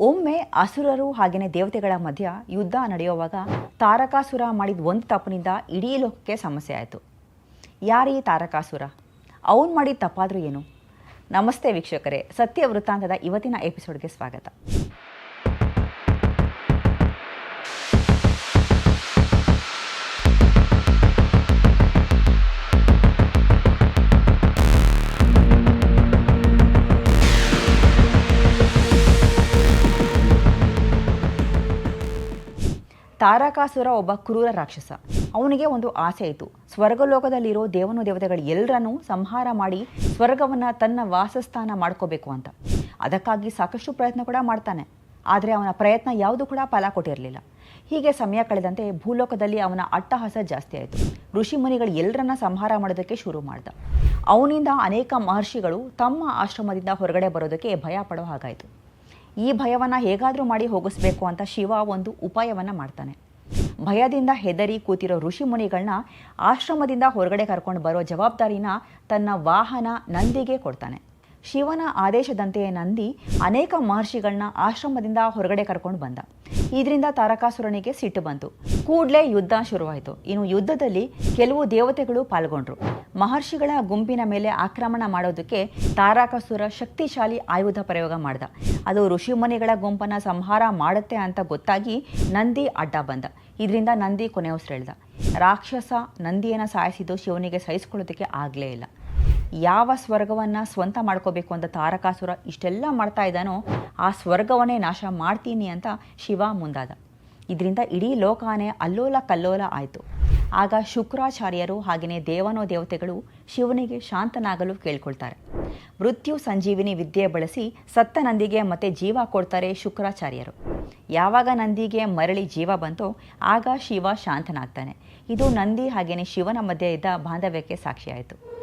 ಒಮ್ಮೆ ಅಸುರರು ಹಾಗೆಯೇ ದೇವತೆಗಳ ಮಧ್ಯ ಯುದ್ಧ ನಡೆಯುವಾಗ ತಾರಕಾಸುರ ಮಾಡಿದ ಒಂದು ತಪ್ಪಿನಿಂದ ಇಡೀ ಲೋಕಕ್ಕೆ ಸಮಸ್ಯೆ ಆಯಿತು. ಯಾರೀ ತಾರಕಾಸುರ? ಅವನು ಮಾಡಿದ ತಪ್ಪಾದರೂ ಏನು? ನಮಸ್ತೆ ವೀಕ್ಷಕರೇ, ಸತ್ಯ ವೃತ್ತಾಂತದ ಇವತ್ತಿನ ಎಪಿಸೋಡ್ಗೆ ಸ್ವಾಗತ. ತಾರಕಾಸುರ ಒಬ್ಬ ಕ್ರೂರ ರಾಕ್ಷಸ. ಅವನಿಗೆ ಒಂದು ಆಸೆ ಇತ್ತು. ಸ್ವರ್ಗಲೋಕದಲ್ಲಿರೋ ದೇವನು ದೇವತೆಗಳು ಎಲ್ಲರನ್ನೂ ಸಂಹಾರ ಮಾಡಿ ಸ್ವರ್ಗವನ್ನು ತನ್ನ ವಾಸಸ್ಥಾನ ಮಾಡ್ಕೋಬೇಕು ಅಂತ. ಅದಕ್ಕಾಗಿ ಸಾಕಷ್ಟು ಪ್ರಯತ್ನ ಕೂಡ ಮಾಡ್ತಾನೆ. ಆದರೆ ಅವನ ಪ್ರಯತ್ನ ಯಾವುದು ಕೂಡ ಫಲ ಕೊಟ್ಟಿರಲಿಲ್ಲ. ಹೀಗೆ ಸಮಯ ಕಳೆದಂತೆ ಭೂಲೋಕದಲ್ಲಿ ಅವನ ಅಟ್ಟಹಾಸ ಜಾಸ್ತಿ ಆಯಿತು. ಋಷಿ ಮುನಿಗಳು ಎಲ್ಲರನ್ನ ಸಂಹಾರ ಮಾಡೋದಕ್ಕೆ ಶುರು ಮಾಡ್ದ. ಅವನಿಂದ ಅನೇಕ ಮಹರ್ಷಿಗಳು ತಮ್ಮ ಆಶ್ರಮದಿಂದ ಹೊರಗಡೆ ಬರೋದಕ್ಕೆ ಭಯ ಪಡೋ ಹಾಗಾಯಿತು. ಈ ಭಯವನ್ನು ಹೇಗಾದರೂ ಮಾಡಿ ಹೋಗಿಸ್ಬೇಕು ಅಂತ ಶಿವ ಒಂದು ಉಪಾಯವನ್ನು ಮಾಡ್ತಾನೆ. ಭಯದಿಂದ ಹೆದರಿ ಕೂತಿರೋ ಋಷಿ ಮುನಿಗಳನ್ನ ಆಶ್ರಮದಿಂದ ಹೊರಗಡೆ ಕರ್ಕೊಂಡು ಬರೋ ಜವಾಬ್ದಾರಿನ ತನ್ನ ವಾಹನ ನಂದಿಗೆ ಕೊಡ್ತಾನೆ. ಶಿವನ ಆದೇಶದಂತೆ ನಂದಿ ಅನೇಕ ಮಹರ್ಷಿಗಳನ್ನ ಆಶ್ರಮದಿಂದ ಹೊರಗಡೆ ಕರ್ಕೊಂಡು ಬಂದ. ಇದರಿಂದ ತಾರಕಾಸುರನಿಗೆ ಸಿಟ್ಟು ಬಂತು. ಕೂಡಲೇ ಯುದ್ಧ ಶುರುವಾಯಿತು. ಇನ್ನು ಯುದ್ಧದಲ್ಲಿ ಕೆಲವು ದೇವತೆಗಳು ಪಾಲ್ಗೊಂಡ್ರು. ಮಹರ್ಷಿಗಳ ಗುಂಪಿನ ಮೇಲೆ ಆಕ್ರಮಣ ಮಾಡೋದಕ್ಕೆ ತಾರಕಾಸುರ ಶಕ್ತಿಶಾಲಿ ಆಯುಧ ಪ್ರಯೋಗ ಮಾಡ್ದ. ಅದು ಋಷಿಮುನಿಗಳ ಗುಂಪನ್ನು ಸಂಹಾರ ಮಾಡುತ್ತೆ ಅಂತ ಗೊತ್ತಾಗಿ ನಂದಿ ಅಡ್ಡ ಬಂದ. ಇದರಿಂದ ನಂದಿ ಕೊನೆ ಉಸಿರೆಳ್ದ ರಾಕ್ಷಸ ನಂದಿಯನ್ನು ಸಾಯಿಸಿದ್ದು ಶಿವನಿಗೆ ಸಹಿಸ್ಕೊಳ್ಳೋದಕ್ಕೆ ಆಗಲೇ ಇಲ್ಲ. ಯಾವ ಸ್ವರ್ಗವನ್ನು ಸ್ವಂತ ಮಾಡ್ಕೋಬೇಕು ಅಂತ ತಾರಕಾಸುರ ಇಷ್ಟೆಲ್ಲ ಮಾಡ್ತಾ ಇದ್ದಾನೋ ಆ ಸ್ವರ್ಗವನ್ನೇ ನಾಶ ಮಾಡ್ತೀನಿ ಅಂತ ಶಿವ ಮುಂದಾದ. ಇದರಿಂದ ಇಡೀ ಲೋಕಾನೇ ಅಲ್ಲೋಲ ಕಲ್ಲೋಲ ಆಯಿತು. ಆಗ ಶುಕ್ರಾಚಾರ್ಯರು ಹಾಗೆಯೇ ದೇವನೋ ದೇವತೆಗಳು ಶಿವನಿಗೆ ಶಾಂತನಾಗಲು ಕೇಳ್ಕೊಳ್ತಾರೆ. ಮೃತ್ಯು ಸಂಜೀವಿನಿ ವಿದ್ಯೆ ಬಳಸಿ ಸತ್ತ ನಂದಿಗೆ ಮತ್ತೆ ಜೀವ ಕೊಡ್ತಾರೆ ಶುಕ್ರಾಚಾರ್ಯರು. ಯಾವಾಗ ನಂದಿಗೆ ಮರಳಿ ಜೀವ ಬಂತೋ ಆಗ ಶಿವ ಶಾಂತನಾಗ್ತಾನೆ. ಇದು ನಂದಿ ಹಾಗೆಯೇ ಶಿವನ ಮಧ್ಯೆ ಇದ್ದ ಬಾಂಧವ್ಯಕ್ಕೆ ಸಾಕ್ಷಿಯಾಯಿತು.